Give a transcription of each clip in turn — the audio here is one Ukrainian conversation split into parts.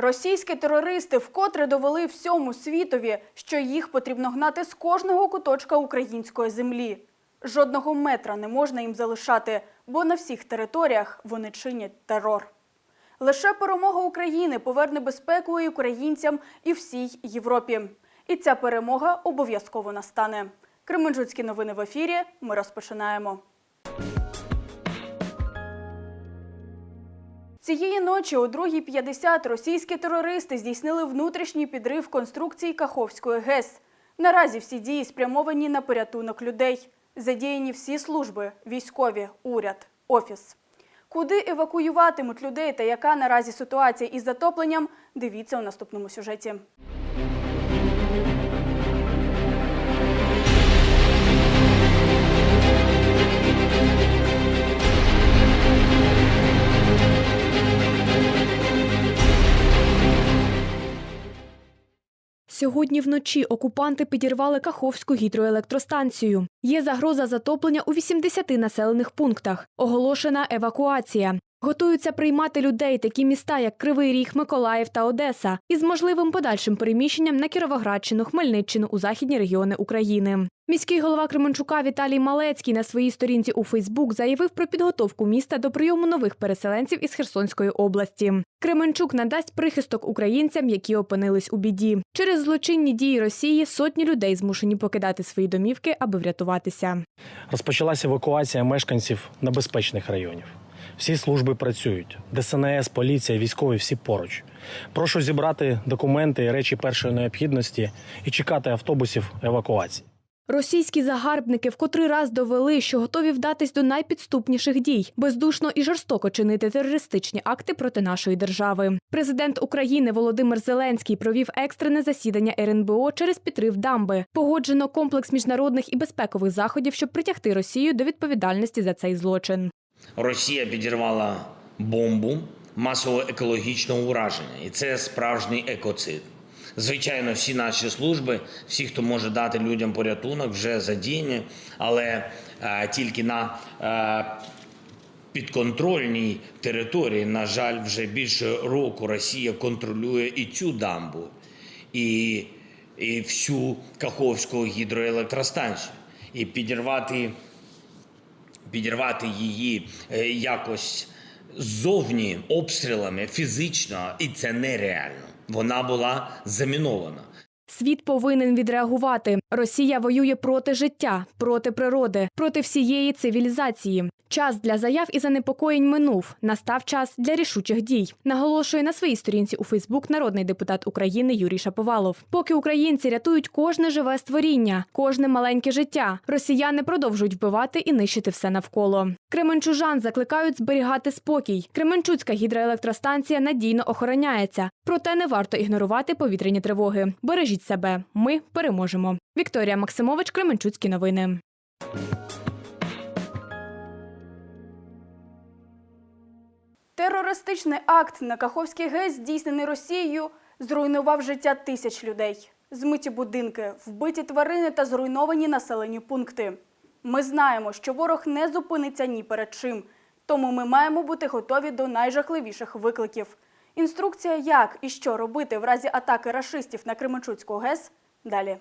Російські терористи вкотре довели всьому світові, що їх потрібно гнати з кожного куточка української землі. Жодного метра не можна їм залишати, бо на всіх територіях вони чинять терор. Лише перемога України поверне безпеку і українцям і всій Європі. І ця перемога обов'язково настане. Кременчуцькі новини в ефірі. Ми розпочинаємо. Цієї ночі о 2.50 російські терористи здійснили внутрішній підрив конструкції Каховської ГЕС. Наразі всі дії спрямовані на порятунок людей. Задіяні всі служби – військові, уряд, офіс. Куди евакуюватимуть людей та яка наразі ситуація із затопленням – дивіться у наступному сюжеті. Сьогодні вночі окупанти підірвали Каховську гідроелектростанцію. Є загроза затоплення у 80 населених пунктах. Оголошена евакуація. Готуються приймати людей такі міста, як Кривий Ріг, Миколаїв та Одеса, із можливим подальшим переміщенням на Кіровоградщину, Хмельниччину у західні регіони України. Міський голова Кременчука Віталій Малецький на своїй сторінці у Фейсбук заявив про підготовку міста до прийому нових переселенців із Херсонської області. Кременчук надасть прихисток українцям, які опинились у біді. Через злочинні дії Росії сотні людей змушені покидати свої домівки, аби врятуватися. Розпочалася евакуація мешканців небезпечних районів. Всі служби працюють: ДСНС, поліція, військові всі поруч. Прошу зібрати документи і речі першої необхідності і чекати автобусів евакуації. Російські загарбники в котрий раз довели, що готові вдатись до найпідступніших дій, бездушно і жорстоко чинити терористичні акти проти нашої держави. Президент України Володимир Зеленський провів екстрене засідання РНБО через підрив дамби. Погоджено комплекс міжнародних і безпекових заходів, щоб притягти Росію до відповідальності за цей злочин. Росія підірвала бомбу масового екологічного ураження, і це справжній екоцид. Звичайно, всі наші служби, всі, хто може дати людям порятунок, вже задіяні, але е, тільки на е, підконтрольній території, на жаль, вже більше року Росія контролює і цю дамбу, і, і всю Каховську гідроелектростанцію. І підірвати підірвати її е, якось ззовні обстрілами фізично, і це нереально. Вона була замінована. Світ повинен відреагувати. Росія воює проти життя, проти природи, проти всієї цивілізації. Час для заяв і занепокоєнь минув. Настав час для рішучих дій. Наголошує на своїй сторінці у Фейсбук народний депутат України Юрій Шаповалов. Поки українці рятують кожне живе створіння, кожне маленьке життя. Росіяни продовжують вбивати і нищити все навколо. Кременчужан закликають зберігати спокій. Кременчуцька гідроелектростанція надійно охороняється. Проте не варто ігнорувати повітряні тривоги. Бережіть себе. Ми переможемо. Вікторія Максимович, Кременчуцькі новини. Терористичний акт на Каховський ГЕС, здійснений Росією, зруйнував життя тисяч людей. Змиті будинки, вбиті тварини та зруйновані населені пункти. Ми знаємо, що ворог не зупиниться ні перед чим, тому ми маємо бути готові до найжахливіших викликів. Інструкція, як і що робити в разі атаки рашистів на Кременчуцьку ГЕС – далі.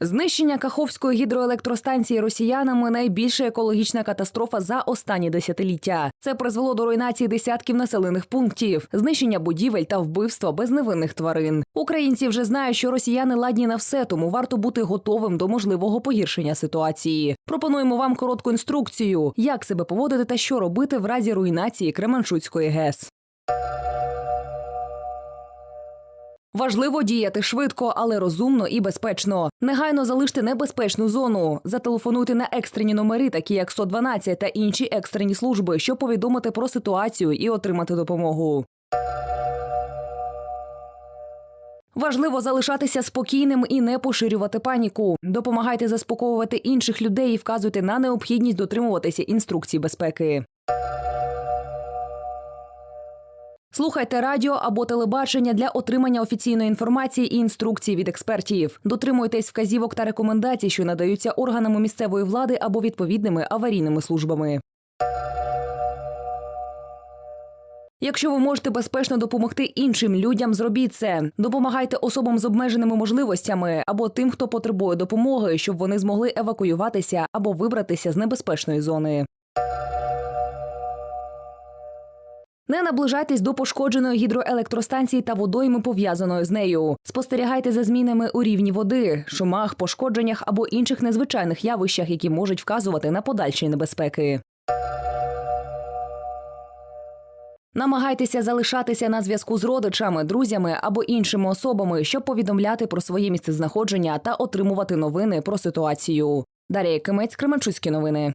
Знищення Каховської гідроелектростанції росіянами найбільша екологічна катастрофа за останні десятиліття. Це призвело до руйнації десятків населених пунктів, знищення будівель та вбивства безневинних тварин. Українці вже знають, що росіяни ладні на все, тому варто бути готовим до можливого погіршення ситуації. Пропонуємо вам коротку інструкцію, як себе поводити та що робити в разі руйнації Кременчуцької ГЕС. Важливо діяти швидко, але розумно і безпечно. Негайно залиште небезпечну зону. Зателефонуйте на екстрені номери, такі як 112 та інші екстрені служби, щоб повідомити про ситуацію і отримати допомогу. Важливо залишатися спокійним і не поширювати паніку. Допомагайте заспокоювати інших людей і вказуйте на необхідність дотримуватися інструкцій безпеки. Слухайте радіо або телебачення для отримання офіційної інформації і інструкцій від експертів. Дотримуйтесь вказівок та рекомендацій, що надаються органами місцевої влади або відповідними аварійними службами. Якщо ви можете безпечно допомогти іншим людям, зробіть це. Допомагайте особам з обмеженими можливостями або тим, хто потребує допомоги, щоб вони змогли евакуюватися або вибратися з небезпечної зони. Не наближайтесь до пошкодженої гідроелектростанції та водойми, пов'язаної з нею. Спостерігайте за змінами у рівні води, шумах, пошкодженнях або інших незвичайних явищах, які можуть вказувати на подальші небезпеки. Намагайтеся залишатися на зв'язку з родичами, друзями або іншими особами, щоб повідомляти про своє місцезнаходження та отримувати новини про ситуацію. Дар'я Кимець, Кременчуцькі новини.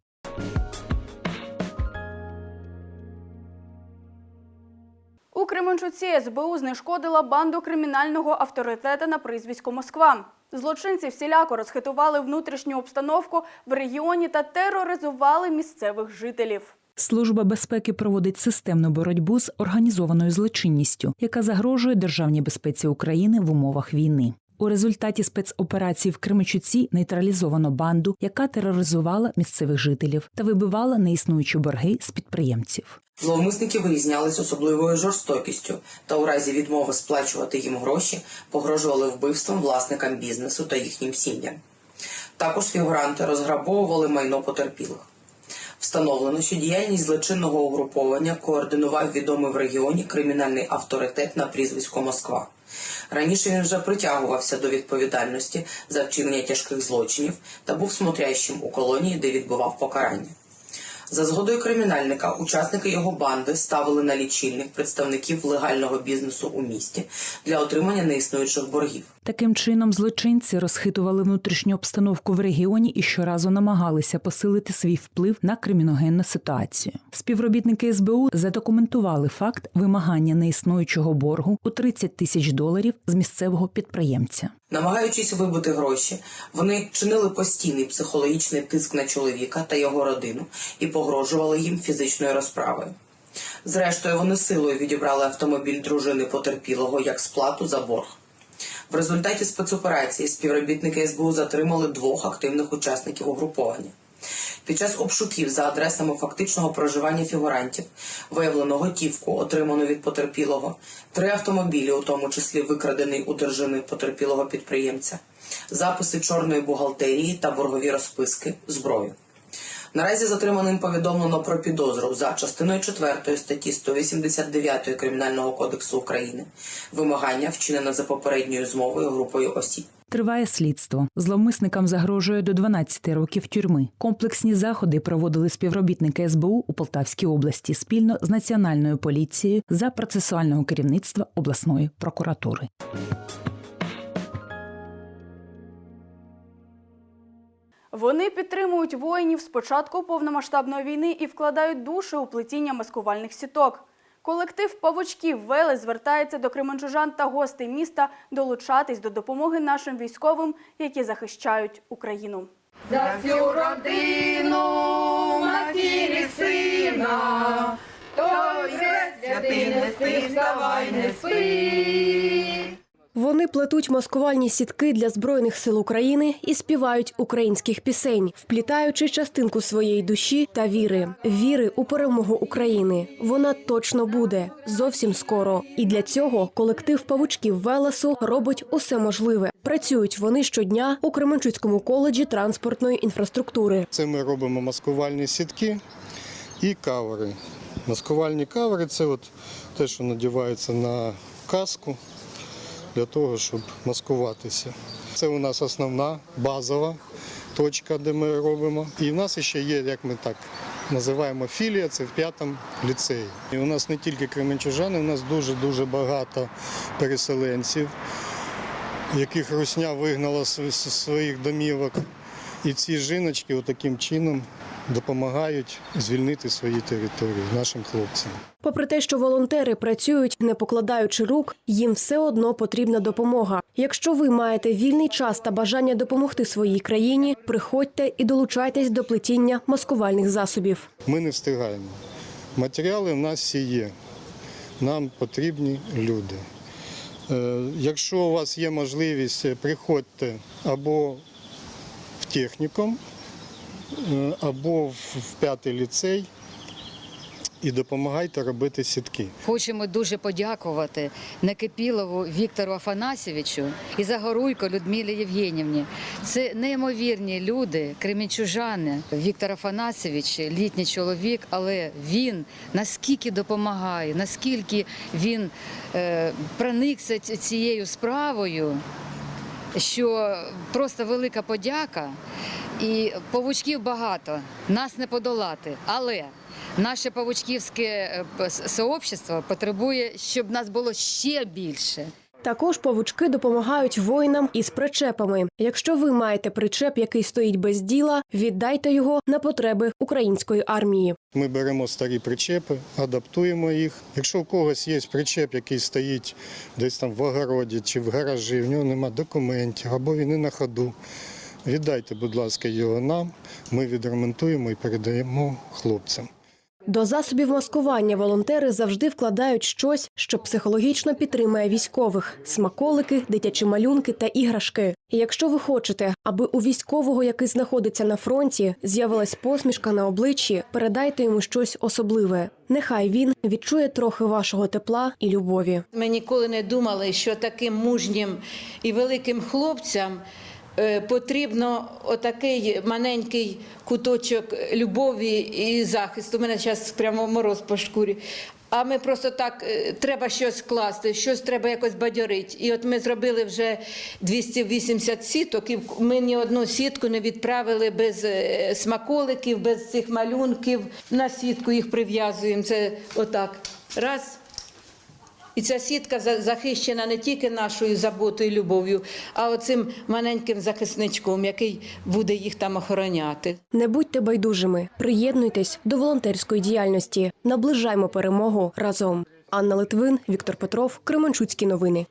У Кременчуці СБУ знешкодила банду кримінального авторитета на прізвисько Москва. Злочинці всіляко розхитували внутрішню обстановку в регіоні та тероризували місцевих жителів. Служба безпеки проводить системну боротьбу з організованою злочинністю, яка загрожує державній безпеці України в умовах війни. У результаті спецоперації в Кременчуці нейтралізовано банду, яка тероризувала місцевих жителів та вибивала неіснуючі борги з підприємців. Зловмисники вирізнялись особливою жорстокістю та у разі відмови сплачувати їм гроші погрожували вбивством власникам бізнесу та їхнім сім'ям. Також фігуранти розграбовували майно потерпілих. Встановлено, що діяльність злочинного угруповання координував відомий в регіоні кримінальний авторитет на прізвисько Москва. Раніше він вже притягувався до відповідальності за вчинення тяжких злочинів та був смотрящим у колонії, де відбував покарання. За згодою кримінальника, учасники його банди ставили на лічильник представників легального бізнесу у місті для отримання неіснуючих боргів. Таким чином, злочинці розхитували внутрішню обстановку в регіоні і щоразу намагалися посилити свій вплив на криміногенну ситуацію. Співробітники СБУ задокументували факт вимагання неіснуючого боргу у 30 тисяч доларів з місцевого підприємця. Намагаючись вибити гроші, вони чинили постійний психологічний тиск на чоловіка та його родину і погрожували їм фізичною розправою. Зрештою, вони силою відібрали автомобіль дружини потерпілого як сплату за борг. В результаті спецоперації співробітники СБУ затримали двох активних учасників угруповання. Під час обшуків за адресами фактичного проживання фігурантів виявлено готівку, отриману від потерпілого, три автомобілі, у тому числі викрадений у держини потерпілого підприємця, записи чорної бухгалтерії та боргові розписки, зброю. Наразі затриманим повідомлено про підозру за частиною 4 статті 189 Кримінального кодексу України вимагання вчинене за попередньою змовою групою осіб. Триває слідство. Зловмисникам загрожує до 12 років тюрми. Комплексні заходи проводили співробітники СБУ у Полтавській області спільно з національною поліцією за процесуального керівництва обласної прокуратури. Вони підтримують воїнів з початку повномасштабної війни і вкладають душу у плетіння маскувальних сіток. Колектив павучків Вели звертається до кременчужан та гостей міста долучатись до допомоги нашим військовим, які захищають Україну. За всю родину матірі сина, той святий не спи, вставай, не спи. Вони плетуть маскувальні сітки для збройних сил України і співають українських пісень, вплітаючи частинку своєї душі та віри. Віри у перемогу України. Вона точно буде зовсім скоро. І для цього колектив павучків Велесу робить усе можливе. Працюють вони щодня у Кременчуцькому коледжі транспортної інфраструктури. Це ми робимо маскувальні сітки і кавери. Маскувальні кавери це от те, що надівається на каску для того, щоб маскуватися. Це у нас основна базова точка, де ми робимо. І в нас ще є, як ми так називаємо, філія, це в п'ятому ліцеї. І у нас не тільки кременчужани, у нас дуже-дуже багато переселенців, яких русня вигнала з своїх домівок. І ці жіночки таким чином допомагають звільнити свої території нашим хлопцям. Попри те, що волонтери працюють, не покладаючи рук, їм все одно потрібна допомога. Якщо ви маєте вільний час та бажання допомогти своїй країні, приходьте і долучайтесь до плетіння маскувальних засобів. Ми не встигаємо. Матеріали в нас всі є. Нам потрібні люди. Е, Якщо у вас є можливість, е, приходьте або в технікум, або в п'ятий ліцей. і допомагайте робити сітки. Хочемо дуже подякувати Некипілову Віктору Афанасьовичу і Загоруйко Людмилі Євгенівні. Це неймовірні люди, кремінчужани. Віктор Афанасьович літній чоловік, але він наскільки допомагає, наскільки він е, проникся цією справою, що просто велика подяка. І павучків багато, нас не подолати. Але наше павучківське е, сообщество потребує, щоб нас було ще більше. Також павучки допомагають воїнам із причепами. Якщо ви маєте причеп, який стоїть без діла, віддайте його на потреби української армії. Ми беремо старі причепи, адаптуємо їх. Якщо у когось є причеп, який стоїть десь там в огороді чи в гаражі, в нього нема документів або він не на ходу, віддайте, будь ласка, його нам. Ми відремонтуємо і передаємо хлопцям. До засобів маскування волонтери завжди вкладають щось, що психологічно підтримує військових: смаколики, дитячі малюнки та іграшки. І якщо ви хочете, аби у військового, який знаходиться на фронті, з'явилась посмішка на обличчі, передайте йому щось особливе. Нехай він відчує трохи вашого тепла і любові. Ми ніколи не думали, що таким мужнім і великим хлопцям потрібно отакий маленький куточок любові і захисту. У мене зараз прямо мороз по шкурі. А ми просто так е, треба щось класти, щось треба якось бадьорити. І от ми зробили вже 280 сіток, і ми ні одну сітку не відправили без е, смаколиків, без цих малюнків. На сітку їх прив'язуємо. Це отак. Раз. І ця сітка за- захищена не тільки нашою заботою і любов'ю, а оцим маленьким захисничком, який буде їх там охороняти. Не будьте байдужими, приєднуйтесь до волонтерської діяльності. Наближаймо перемогу разом. Анна Литвин, Віктор Петров, Кременчуцькі новини.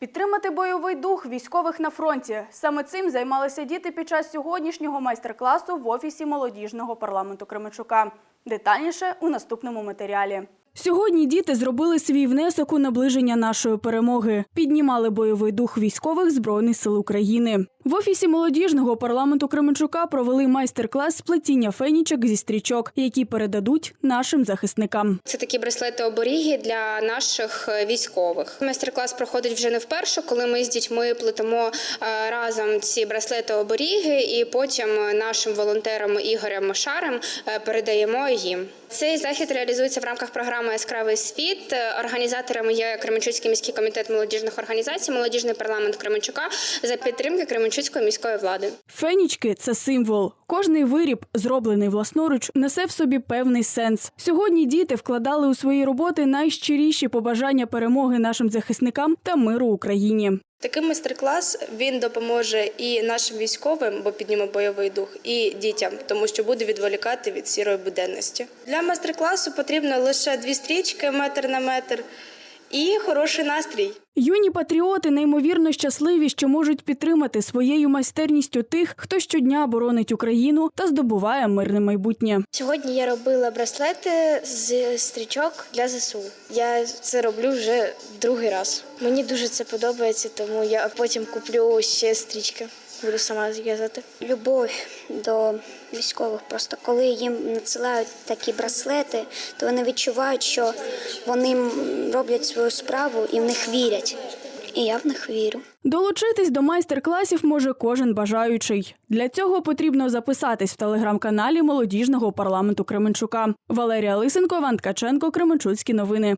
Підтримати бойовий дух військових на фронті. Саме цим займалися діти під час сьогоднішнього майстер-класу в офісі молодіжного парламенту Кременчука. Детальніше у наступному матеріалі. Сьогодні діти зробили свій внесок у наближення нашої перемоги, піднімали бойовий дух військових збройних сил України. В офісі молодіжного парламенту Кременчука провели майстер-клас з плетіння фенічок зі стрічок, які передадуть нашим захисникам. Це такі браслети оберіги для наших е, військових. Майстер-клас проходить вже не вперше, коли ми з дітьми плетемо е, разом ці браслети оберіги, і потім нашим волонтерам Ігорем Шарем е, передаємо їм. Цей захід реалізується в рамках програми Яскравий світ. Організаторами є Кременчуцький міський комітет молодіжних організацій, молодіжний парламент Кременчука за підтримки Кременчуцької міської влади. Фенічки це символ. Кожний виріб, зроблений власноруч, несе в собі певний сенс. Сьогодні діти вкладали у свої роботи найщиріші побажання перемоги нашим захисникам та миру Україні. Такий майстер-клас він допоможе і нашим військовим, бо підніме бойовий дух, і дітям, тому що буде відволікати від сірої буденності. Для майстер-класу потрібно лише дві стрічки, метр на метр, і хороший настрій. Юні патріоти неймовірно щасливі, що можуть підтримати своєю майстерністю тих, хто щодня боронить Україну та здобуває мирне майбутнє. Сьогодні я робила браслети з стрічок для ЗСУ. Я це роблю вже другий раз. Мені дуже це подобається, тому я потім куплю ще стрічки. Буду сама зв'язати. любов до військових. Просто коли їм надсилають такі браслети, то вони відчувають, що вони роблять свою справу і в них вірять. І я в них вірю. Долучитись до майстер-класів може кожен бажаючий. Для цього потрібно записатись в телеграм-каналі молодіжного парламенту Кременчука. Валерія Лисенко, Іван Ткаченко, Кременчуцькі новини.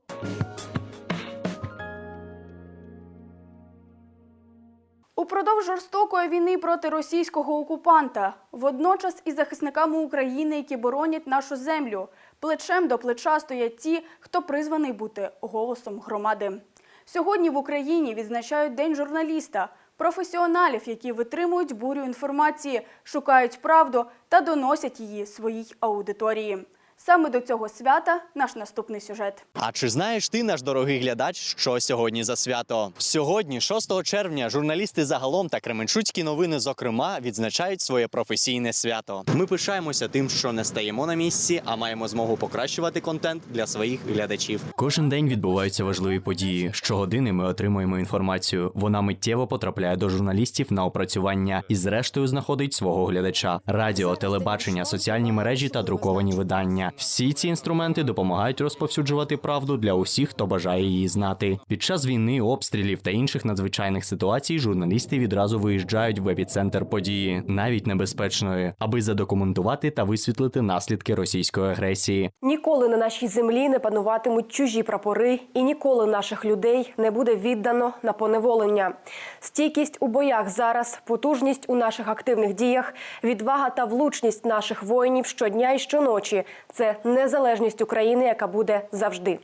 Упродовж жорстокої війни проти російського окупанта, водночас і захисниками України, які боронять нашу землю, плечем до плеча стоять ті, хто призваний бути голосом громади. Сьогодні в Україні відзначають День журналіста, професіоналів, які витримують бурю інформації, шукають правду та доносять її своїй аудиторії. Саме до цього свята наш наступний сюжет. А чи знаєш ти, наш дорогий глядач, що сьогодні за свято? Сьогодні, 6 червня, журналісти загалом та Кременчуцькі новини, зокрема, відзначають своє професійне свято. Ми пишаємося тим, що не стаємо на місці, а маємо змогу покращувати контент для своїх глядачів. Кожен день відбуваються важливі події. Щогодини ми отримуємо інформацію. Вона миттєво потрапляє до журналістів на опрацювання і, зрештою, знаходить свого глядача. Радіо, телебачення, соціальні мережі та друковані видання. Всі ці інструменти допомагають розповсюджувати правду для усіх, хто бажає її знати. Під час війни, обстрілів та інших надзвичайних ситуацій журналісти відразу виїжджають в епіцентр події, навіть небезпечної, аби задокументувати та висвітлити наслідки російської агресії. Ніколи на нашій землі не пануватимуть чужі прапори, і ніколи наших людей не буде віддано на поневолення. Стійкість у боях зараз, потужність у наших активних діях, відвага та влучність наших воїнів щодня і щоночі це незалежність України, яка буде завжди.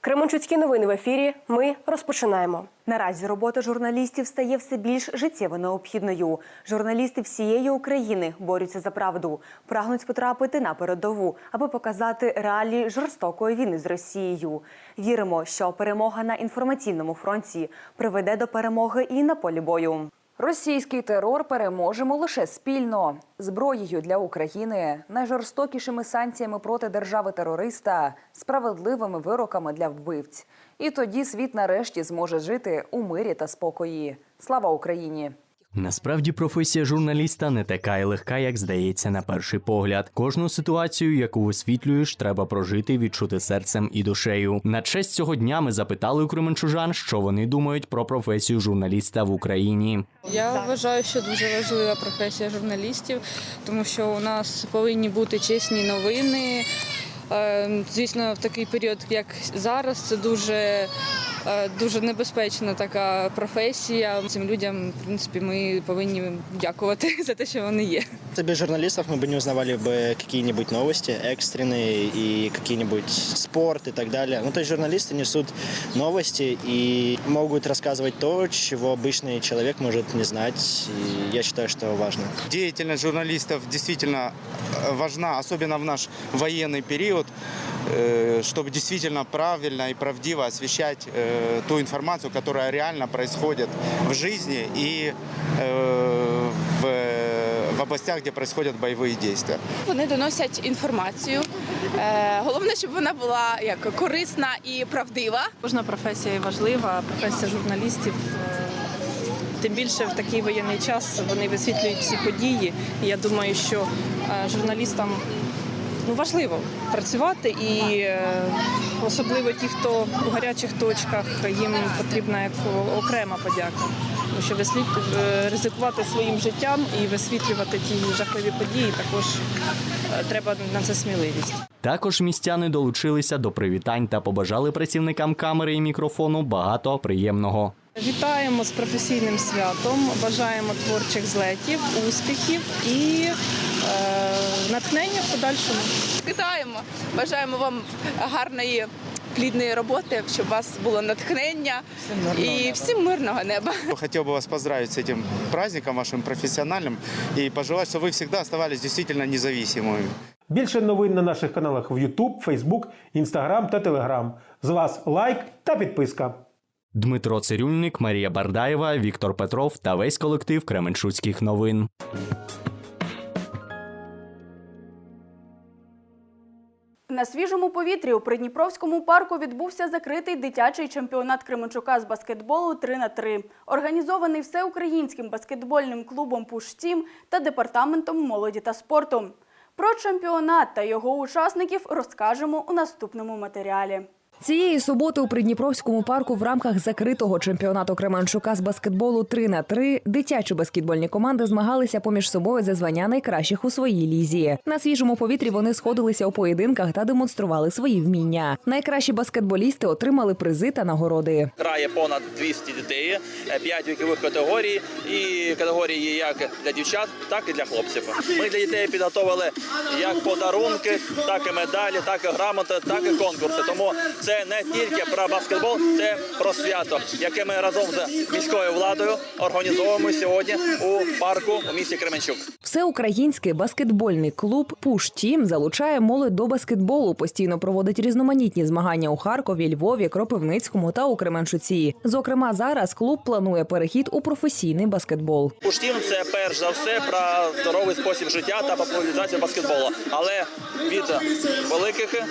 Кременчуцькі новини в ефірі. Ми розпочинаємо. Наразі робота журналістів стає все більш життєво необхідною. Журналісти всієї України борються за правду, прагнуть потрапити на передову, аби показати реалії жорстокої війни з Росією. Віримо, що перемога на інформаційному фронті приведе до перемоги і на полі бою. Російський терор переможемо лише спільно зброєю для України, найжорстокішими санкціями проти держави-терориста, справедливими вироками для вбивць. І тоді світ нарешті зможе жити у мирі та спокої. Слава Україні! Насправді професія журналіста не така й легка, як здається на перший погляд. Кожну ситуацію, яку висвітлюєш, треба прожити, відчути серцем і душею. На честь цього дня ми запитали у кременчужан, що вони думають про професію журналіста в Україні. Я вважаю, що дуже важлива професія журналістів, тому що у нас повинні бути чесні новини. Е, Звісно, в такий період, як зараз, це дуже, дуже небезпечна така професія. Цим людям, в принципі, ми повинні дякувати за те, що вони є. Без журналистов мы бы не узнавали бы какие-нибудь новости экстренные и какие-нибудь спорт и так далее. Ну, то есть журналисты несут новости и могут рассказывать то, чего обычный человек может не знать. И я считаю, что важно. Деятельность журналистов действительно э, важна, особенно в наш военный период, э, чтобы действительно правильно и правдиво освещать э, ту информацию, которая реально происходит в жизни и э, в, в областях, где происходят боевые действия. Вони доносять інформацію. Е, Головне, щоб вона була як корисна і правдива. Кожна професія важлива, професія журналістів. е, Тим більше в такий воєнний час вони висвітлюють всі події. І я думаю, що е, журналістам ну, важливо працювати, і е, особливо ті, хто у гарячих точках, їм потрібна як окрема подяка. Тому що вислід... е, ризикувати своїм життям і висвітлювати ті жахливі події також е, треба на це сміливість. Також містяни долучилися до привітань та побажали працівникам камери і мікрофону багато приємного. Вітаємо з професійним святом, бажаємо творчих злетів, успіхів і е, натхнення в подальшому. Вітаємо! Бажаємо вам гарної, плідної роботи, щоб у вас було натхнення і всім мирного неба. Хотел бы вас поздравить с этим праздником вашим профессиональным и пожелать, чтобы вы всегда оставались действительно независимыми. Більше новин на наших каналах в YouTube, Facebook, Instagram та Telegram. З вас лайк та підписка. Дмитро Цирюльник, Марія Бардаєва, Віктор Петров та весь колектив Кременчуцьких новин. На свіжому повітрі у Придніпровському парку відбувся закритий дитячий чемпіонат Кременчука з баскетболу 3 на 3 організований всеукраїнським баскетбольним клубом «Пуш-Тім» та департаментом молоді та спорту. Про чемпіонат та його учасників розкажемо у наступному матеріалі. Цієї суботи у Придніпровському парку в рамках закритого чемпіонату Кременчука з баскетболу 3 на 3 дитячі баскетбольні команди змагалися поміж собою за звання найкращих у своїй лізі. На свіжому повітрі вони сходилися у поєдинках та демонстрували свої вміння. Найкращі баскетболісти отримали призи та нагороди. Грає понад 200 дітей, 5 вікових категорій і категорії як для дівчат, так і для хлопців. Ми для дітей підготовили як подарунки, так і медалі, так і грамоти, так і конкурси. Тому це не тільки про баскетбол, це про свято, яке ми разом з міською владою організовуємо сьогодні у парку у місті Кременчук. Всеукраїнський баскетбольний клуб Пуш Тім залучає молодь до баскетболу. Постійно проводить різноманітні змагання у Харкові, Львові, Кропивницькому та у Кременчуці. Зокрема, зараз клуб планує перехід у професійний баскетбол. Уштім це перш за все про здоровий спосіб життя та популяризацію баскетболу. Але від великих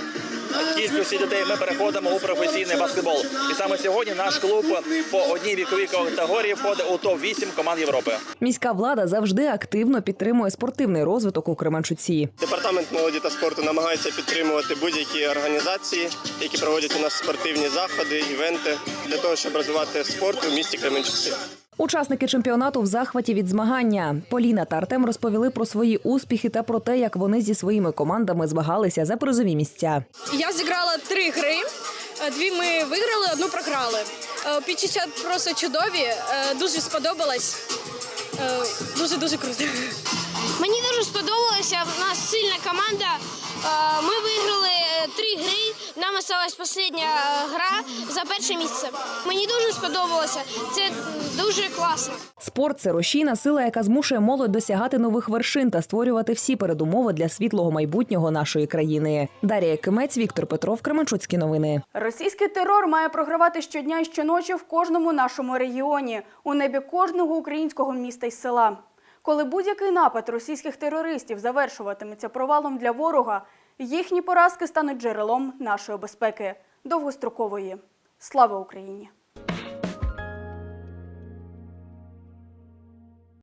кількості дітей ми переходимо у професійний баскетбол. І саме сьогодні наш клуб по одній віковій категорії входить у топ 8 команд Європи. Міська влада завжди активно підтримує спортивний розвиток у Кременчуці. Департамент молоді та спорту намагається підтримувати будь-які організації, які проводять у нас спортивні заходи, івенти для того, щоб розвивати спорт у місті Кременчуці. Учасники чемпіонату в захваті від змагання Поліна та Артем розповіли про свої успіхи та про те, як вони зі своїми командами змагалися за призові місця. Я зіграла три гри. Е, Дві ми виграли, одну програли. Е, Підчуття просто чудові, е, дуже сподобалось. Дуже дуже круто. Мені дуже сподобалося. У нас сильна команда. Ми виграли три гри. Нам залишилась остання е, гра за перше місце. Мені дуже сподобалося. Це дуже класно. Спорт це рушійна сила, яка змушує молодь досягати нових вершин та створювати всі передумови для світлого майбутнього нашої країни. Дарія Кимець, Віктор Петров, Кременчуцькі новини. Російський терор має програвати щодня і щоночі в кожному нашому регіоні, у небі кожного українського міста й села. Коли будь-який напад російських терористів завершуватиметься провалом для ворога, їхні поразки стануть джерелом нашої безпеки довгострокової. Слава Україні!